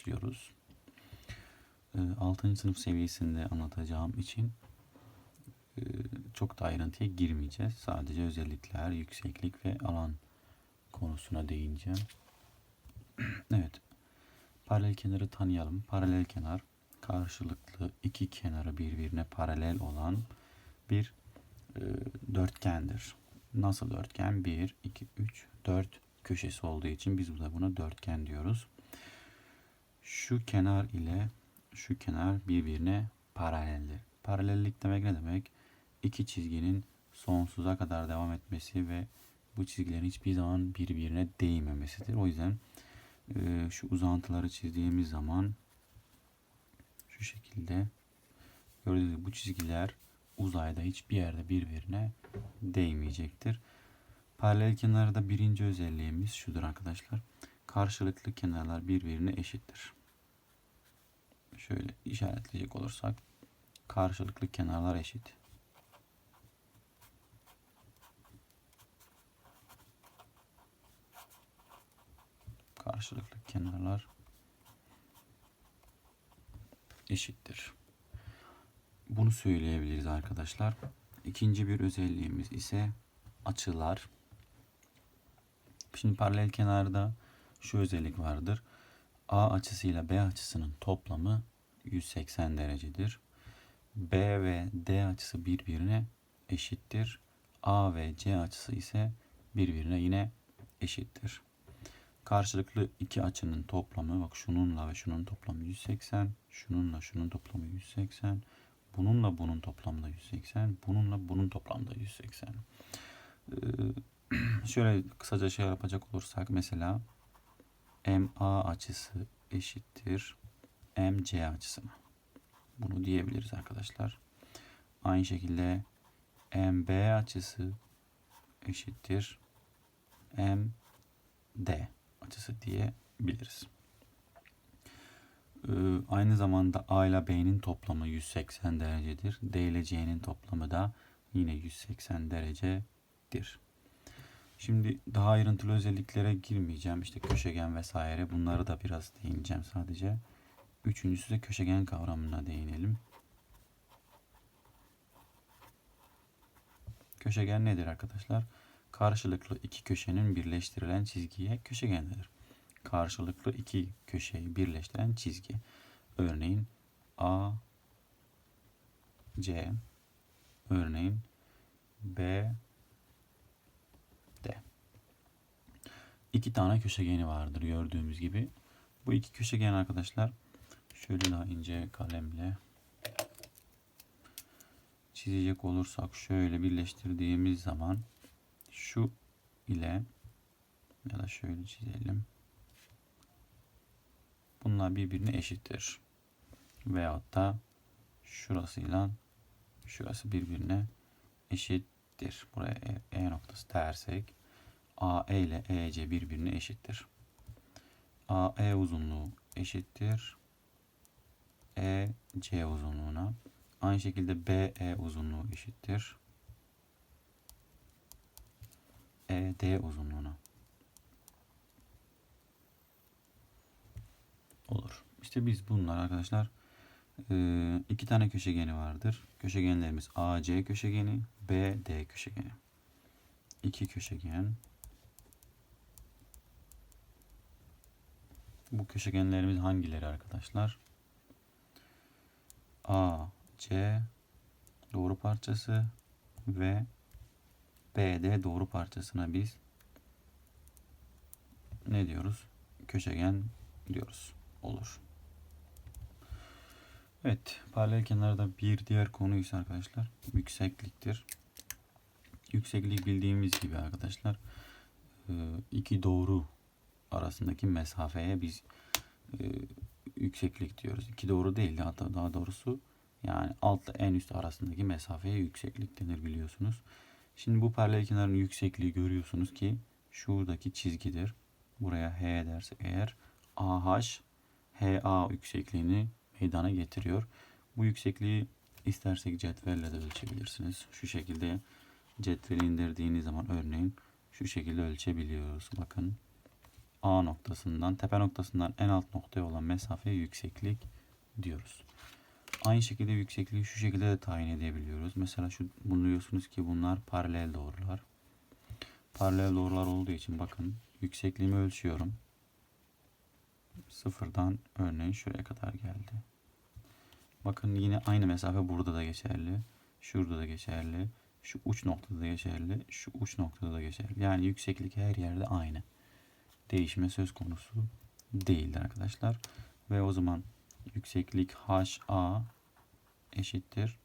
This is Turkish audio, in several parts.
başlıyoruz. 6. sınıf seviyesinde anlatacağım için e, çok da ayrıntıya girmeyeceğiz. Sadece özellikler, yükseklik ve alan konusuna değineceğim. Evet. Paralel kenarı tanıyalım. Paralel kenar karşılıklı iki kenarı birbirine paralel olan bir e, dörtgendir. Nasıl dörtgen? 1, 2, 3, 4 köşesi olduğu için biz buna dörtgen diyoruz. Şu kenar ile şu kenar birbirine paraleldir. Paralellik demek ne demek? İki çizginin sonsuza kadar devam etmesi ve bu çizgilerin hiçbir zaman birbirine değmemesidir. O yüzden e, şu uzantıları çizdiğimiz zaman şu şekilde gördüğünüz gibi bu çizgiler uzayda hiçbir yerde birbirine değmeyecektir. Paralel kenarda birinci özelliğimiz şudur arkadaşlar. Karşılıklı kenarlar birbirine eşittir. Şöyle işaretleyecek olursak karşılıklı kenarlar eşit. Karşılıklı kenarlar eşittir. Bunu söyleyebiliriz arkadaşlar. İkinci bir özelliğimiz ise açılar. Şimdi paralel kenarda şu özellik vardır. A açısıyla B açısının toplamı 180 derecedir. B ve D açısı birbirine eşittir. A ve C açısı ise birbirine yine eşittir. Karşılıklı iki açının toplamı bak şununla ve şunun toplamı 180, şununla şunun toplamı 180, bununla bunun toplamı da 180, bununla bunun toplamı da 180. Ee, şöyle kısaca şey yapacak olursak mesela MA açısı eşittir MC açısına. Bunu diyebiliriz arkadaşlar. Aynı şekilde MB açısı eşittir MD açısı diyebiliriz. Ee, aynı zamanda A ile B'nin toplamı 180 derecedir. D ile C'nin toplamı da yine 180 derecedir. Şimdi daha ayrıntılı özelliklere girmeyeceğim. İşte köşegen vesaire bunları da biraz değineceğim sadece. Üçüncüsü de köşegen kavramına değinelim. Köşegen nedir arkadaşlar? Karşılıklı iki köşenin birleştirilen çizgiye köşegen denir. Karşılıklı iki köşeyi birleştiren çizgi. Örneğin A, C, örneğin B, D. İki tane köşegeni vardır gördüğümüz gibi. Bu iki köşegen arkadaşlar şöyle daha ince kalemle çizecek olursak şöyle birleştirdiğimiz zaman şu ile ya da şöyle çizelim. Bunlar birbirine eşittir. Veyahut da şurasıyla şurası birbirine eşittir. Buraya E, e noktası dersek AE ile EC birbirine eşittir. AE uzunluğu eşittir. EC uzunluğuna. Aynı şekilde BE uzunluğu eşittir. ED uzunluğuna. Olur. İşte biz bunlar arkadaşlar e, iki tane köşegeni vardır. Köşegenlerimiz AC köşegeni, BD köşegeni. İki köşegen. Bu köşegenlerimiz hangileri arkadaşlar? A, C doğru parçası ve BD doğru parçasına biz ne diyoruz? Köşegen diyoruz. Olur. Evet. Paralel kenarda bir diğer konu ise arkadaşlar yüksekliktir. Yükseklik bildiğimiz gibi arkadaşlar iki doğru arasındaki mesafeye biz yükseklik diyoruz. İki doğru değil hatta daha doğrusu yani altla en üst arasındaki mesafeye yükseklik denir biliyorsunuz. Şimdi bu paralel kenarın yüksekliği görüyorsunuz ki şuradaki çizgidir. Buraya H dersek eğer AH HA yüksekliğini meydana getiriyor. Bu yüksekliği istersek cetvelle de ölçebilirsiniz. Şu şekilde cetveli indirdiğiniz zaman örneğin şu şekilde ölçebiliyoruz. Bakın A noktasından, tepe noktasından en alt noktaya olan mesafeye yükseklik diyoruz. Aynı şekilde yüksekliği şu şekilde de tayin edebiliyoruz. Mesela şu bunu diyorsunuz ki bunlar paralel doğrular. Paralel doğrular olduğu için bakın yüksekliğimi ölçüyorum. Sıfırdan örneğin şuraya kadar geldi. Bakın yine aynı mesafe burada da geçerli. Şurada da geçerli. Şu uç noktada da geçerli. Şu uç noktada da geçerli. Yani yükseklik her yerde aynı. Değişme söz konusu değildir arkadaşlar. Ve o zaman yükseklik HA eşittir.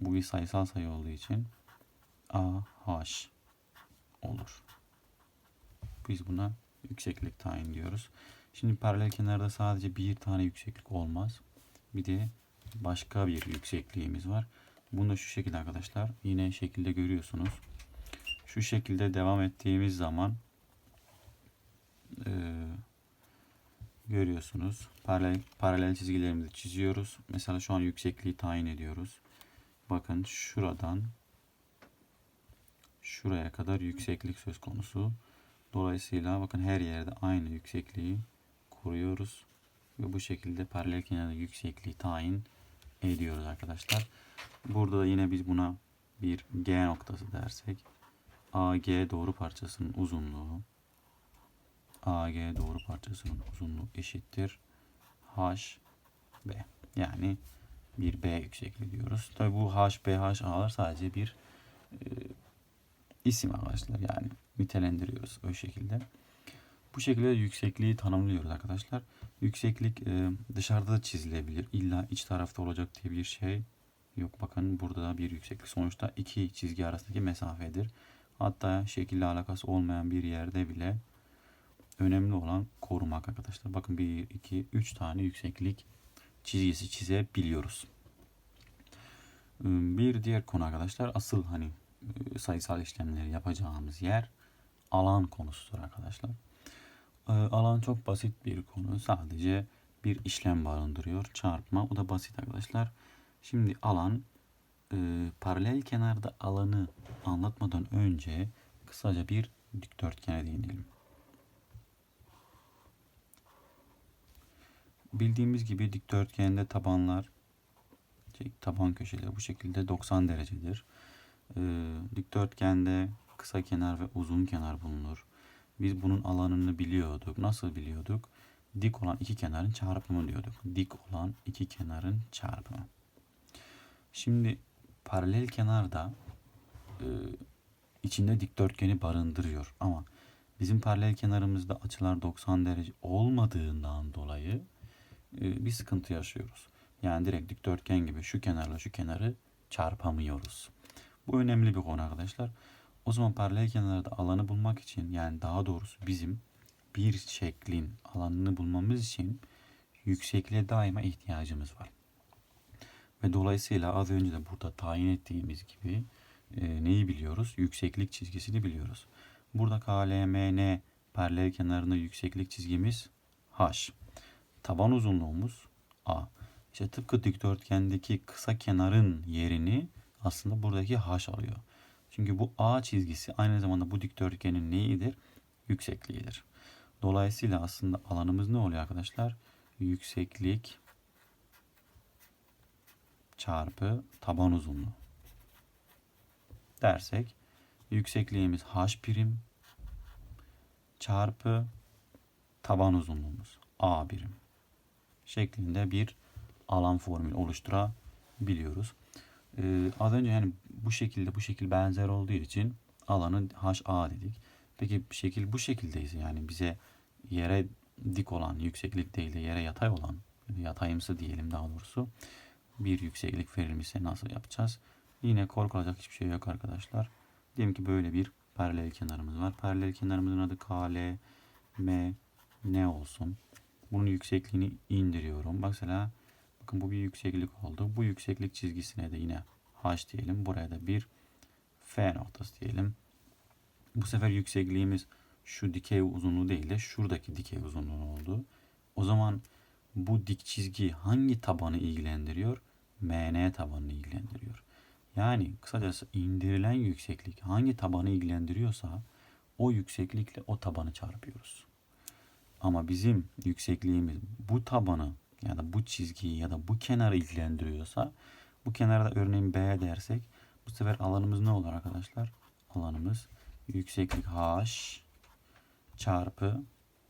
Bu bir sayısal sayı olduğu için AH olur. Biz buna yükseklik tayin diyoruz. Şimdi paralel kenarda sadece bir tane yükseklik olmaz. Bir de başka bir yüksekliğimiz var. Bunu da şu şekilde arkadaşlar. Yine şekilde görüyorsunuz. Şu şekilde devam ettiğimiz zaman e, görüyorsunuz. Paralel, paralel çizgilerimizi çiziyoruz. Mesela şu an yüksekliği tayin ediyoruz. Bakın şuradan şuraya kadar yükseklik söz konusu. Dolayısıyla bakın her yerde aynı yüksekliği kuruyoruz. Ve bu şekilde paralel kenarda yüksekliği tayin ediyoruz arkadaşlar. Burada da yine biz buna bir G noktası dersek AG doğru parçasının uzunluğu AG doğru parçasının uzunluğu eşittir HB. Yani bir B yüksekliği diyoruz. Tabi bu HB, HA'lar sadece bir e, isim arkadaşlar. Yani nitelendiriyoruz o şekilde. Bu şekilde yüksekliği tanımlıyoruz arkadaşlar. Yükseklik e, dışarıda da çizilebilir. İlla iç tarafta olacak diye bir şey yok. Bakın burada da bir yükseklik sonuçta iki çizgi arasındaki mesafedir. Hatta şekille alakası olmayan bir yerde bile önemli olan korumak arkadaşlar. Bakın 1, 2, 3 tane yükseklik çizgisi çizebiliyoruz. E, bir diğer konu arkadaşlar asıl hani e, sayısal işlemleri yapacağımız yer alan konusudur arkadaşlar. E, alan çok basit bir konu. Sadece bir işlem barındırıyor. Çarpma. O da basit arkadaşlar. Şimdi alan e, paralel kenarda alanı anlatmadan önce kısaca bir dikdörtgene değinelim. Bildiğimiz gibi dikdörtgende tabanlar şey, taban köşeleri bu şekilde 90 derecedir. Ee, dikdörtgende kısa kenar ve uzun kenar bulunur. Biz bunun alanını biliyorduk. Nasıl biliyorduk? Dik olan iki kenarın çarpımı diyorduk. Dik olan iki kenarın çarpımı. Şimdi paralel kenarda e, içinde dikdörtgeni barındırıyor. Ama bizim paralel kenarımızda açılar 90 derece olmadığından dolayı bir sıkıntı yaşıyoruz. Yani direkt dikdörtgen gibi şu kenarla şu kenarı çarpamıyoruz. Bu önemli bir konu arkadaşlar. O zaman paralel kenarda alanı bulmak için yani daha doğrusu bizim bir şeklin alanını bulmamız için yüksekliğe daima ihtiyacımız var. Ve dolayısıyla az önce de burada tayin ettiğimiz gibi e, neyi biliyoruz? Yükseklik çizgisini biliyoruz. Burada KLMN paralel kenarında yükseklik çizgimiz H. Taban uzunluğumuz A. İşte tıpkı dikdörtgendeki kısa kenarın yerini aslında buradaki H alıyor. Çünkü bu A çizgisi aynı zamanda bu dikdörtgenin neyidir? Yüksekliğidir. Dolayısıyla aslında alanımız ne oluyor arkadaşlar? Yükseklik çarpı taban uzunluğu dersek yüksekliğimiz h birim çarpı taban uzunluğumuz a birim şeklinde bir alan formülü oluşturabiliyoruz. Ee, az önce yani bu şekilde bu şekil benzer olduğu için alanı HA dedik. Peki şekil bu şekildeyse yani bize yere dik olan yükseklik değil de yere yatay olan yatayımsı diyelim daha doğrusu bir yükseklik verilmişse nasıl yapacağız? Yine korkulacak hiçbir şey yok arkadaşlar. Diyelim ki böyle bir paralel kenarımız var. Paralel kenarımızın adı KL, M, N olsun. Bunun yüksekliğini indiriyorum. Mesela bakın bu bir yükseklik oldu. Bu yükseklik çizgisine de yine H diyelim. Buraya da bir F noktası diyelim. Bu sefer yüksekliğimiz şu dikey uzunluğu değil de şuradaki dikey uzunluğu oldu. O zaman bu dik çizgi hangi tabanı ilgilendiriyor? MN tabanını ilgilendiriyor. Yani kısacası indirilen yükseklik hangi tabanı ilgilendiriyorsa o yükseklikle o tabanı çarpıyoruz. Ama bizim yüksekliğimiz bu tabanı ya da bu çizgiyi ya da bu kenarı ilgilendiriyorsa bu kenarda örneğin B dersek bu sefer alanımız ne olur arkadaşlar? Alanımız yükseklik H çarpı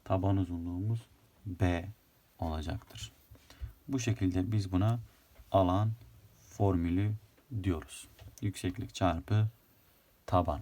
taban uzunluğumuz B olacaktır. Bu şekilde biz buna alan formülü diyoruz. Yükseklik çarpı taban.